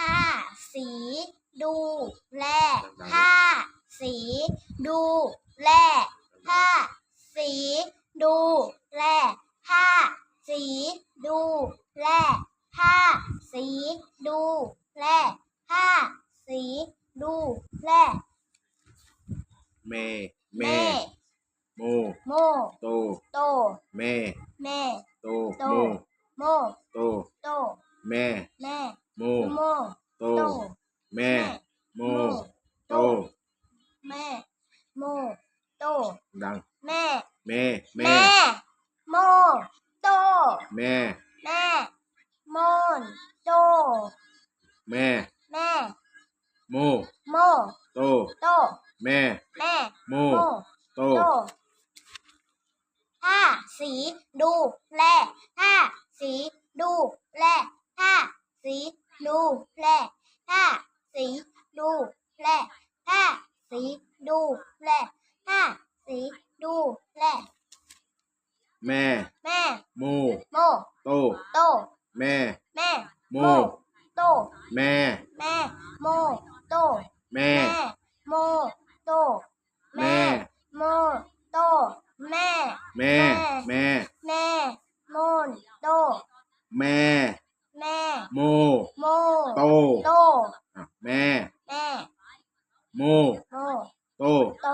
ห้าสี ดูแลห้าสี ดูแลห้าสี ดูแลห้าสี ดูแลห้าสี ดูแลห้าสี ดูแลเมเมแม่โมโมโตโตแม่แม่โตโตโมโมโตโตแม่แม่โม โมโตโต แม่ โม โต แม่ โม โต ดังแม่แม่ แม่ แม่ โม โต แม่ แม่ โมนโต แม่ แม่ โม โม โต โต แม่ แม่ โมโมโตโตห้าสีดูแลห้าสีดูแลห้า สีดูแลห้าสีดูแลห้าสีดูแลห้าสีดูแลแม่ แม่โมโมโตโตแม่ แม่โมโตแม่ แม่โมโตแม่ โมโตแม่โมโตแม่ แม่ แม่ แม่ โมนโต แม่ แม่ โม โม โต โต อะแม่ แม่ โม โมโต โต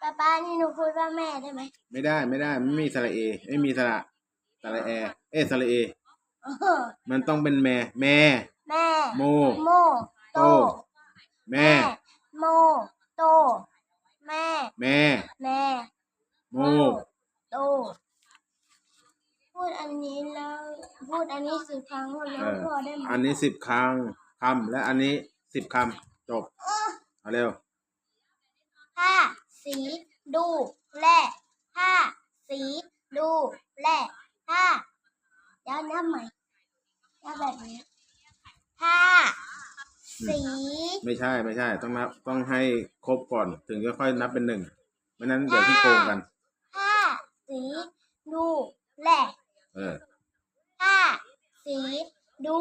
ป้าป้านี่หนูพูดว่าแม่ได้ไหมไม่ได้ไม่ได้ไม่มีสระเอไม่มีสระสระแอ เอะสระเอ เออมันต้องเป็นแม่ แม่ แม่ โม โมโต แม่ โม โต แม่ แม่ แม่ โม โต พูดอันนี้แล้วพูดอันนี้สิบครั้งแล้เอวอพอได้ไหมอันนี้สิบครั้งคำและอันนี้สิบคำจบ เอาเร็วห้าสีดูแลห้าสีดูแลห้าย้อนย้ำใหม่ย้ำแบบนี้ห้าสีไม่ใช่ไม่ใช่ ต้องนับต้องให้ครบก่อนถึงจะค่อยนับเป็นหนึ่งไม่นั้นเดี๋ยวที่โกงกันห้าสีดูแลเออห้าสีดู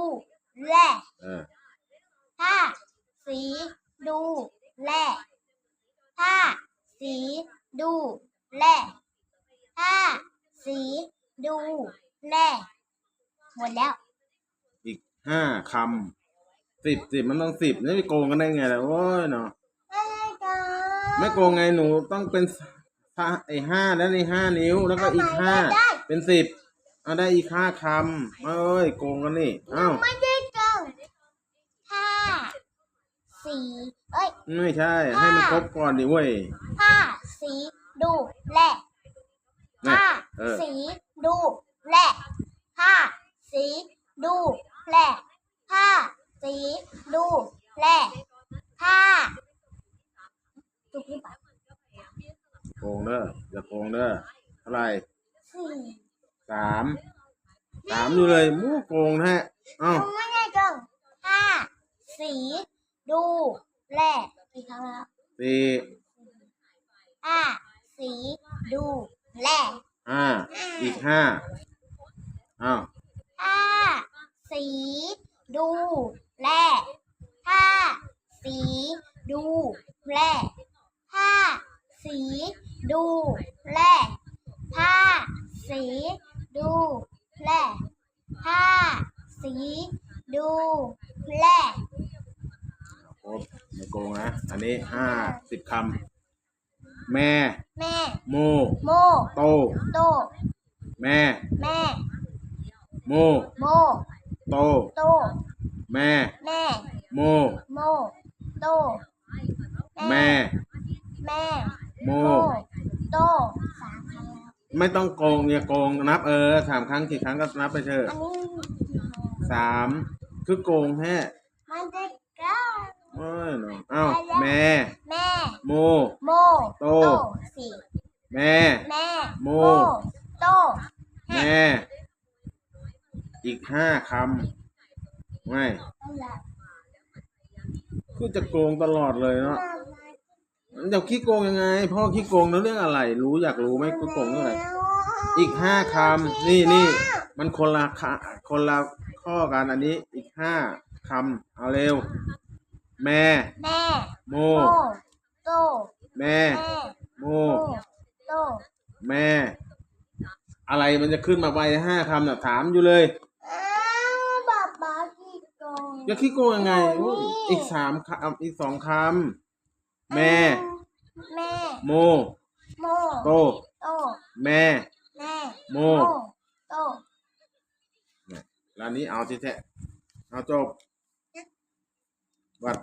แลเออห้าสีดู แลห้าสีดูแลห้าสีดูแลหมดแล้ว อีกห้าคำสิบสิบมันต้องสิบนี่ไปโกงกันได้ไงล่ะโอ้ยเนาะไม่ได้กันไม่โกงไงหนูต้องเป็นห้าไอ้ห้าแล้วในห้านิ้วแล้วก็อีกห้าเป็นสิบเอาได้อีกห้าคำเอ้ยโกงกันนี่อ้าว ไม่ได้กันห้า สีเอ้ย ไม่ใช่ ให้มันครบก่อนดิเว้ยห้าสีดูแลนะห้าเออ สีดูแลห้าสีดูแลห้าสีดูแลห้าถูกหรือเปล่าโกงเด้ออย่าโกงเด้อเท่าไหร่สี่สามสามอยู่เลย มู้โกงแท้เอ้า ถูกไม่ได้จังห้าสี ดูแลกี่ครั้งแล้วสี่ห้าสีดูแลห้าอีกห้าอ้าวห้าสีดูแลห้าสีดูแลห้าสีดูแลห้าสีดูแลห้าสีดูแล โกงนะ อันนี้ห้าสิบคำแม่ แม่ โม โม โต โต แม่ แม่ โม โม โต โต แม่ แม่ โม โม โต แม่ แม่โมโม โตสามครั้งแล้วไม่ต้องโกงอย่าโกงนับเออสามครั้งกี่ครั้งก็นับไปเถอะอันนี้กี่ครั้งแล้วสามคือโกงแท้มันจะ เก้าเอ้ยเนาะอ้าวแม่ แม่ โม โมโต สี่แม่ แม่ โม โตแม่ อีกห้าคำไม่นั่นแหละคือจะโกงตลอดเลยเนาะเดี๋ยวขี้โกงยังไง พ่อขี้โกงแล้วเรื่องอะไร รู้อยากรู้ไหมคือโกงเรื่องอะไร อีกห้าคำนี่นี่มันคนละคะคนละข้อกันอันนี้อีกห้าคคำเอาเร็ว แม่ แม่โมโมโตแม่ แม่โมโมโตแม่ อะไรมันจะขึ้นมาไปห้าคำน่ะถามอยู่เลย อ้าวป๊าป๊าขี้โกงจะขี้โกงยังไงโอ้นี่อีกสามคำอีกสองคำแม่ แม่โม โมโต โตแม่ แม่โม โตร้านนี้เอาที่แท้เอาจบ วัด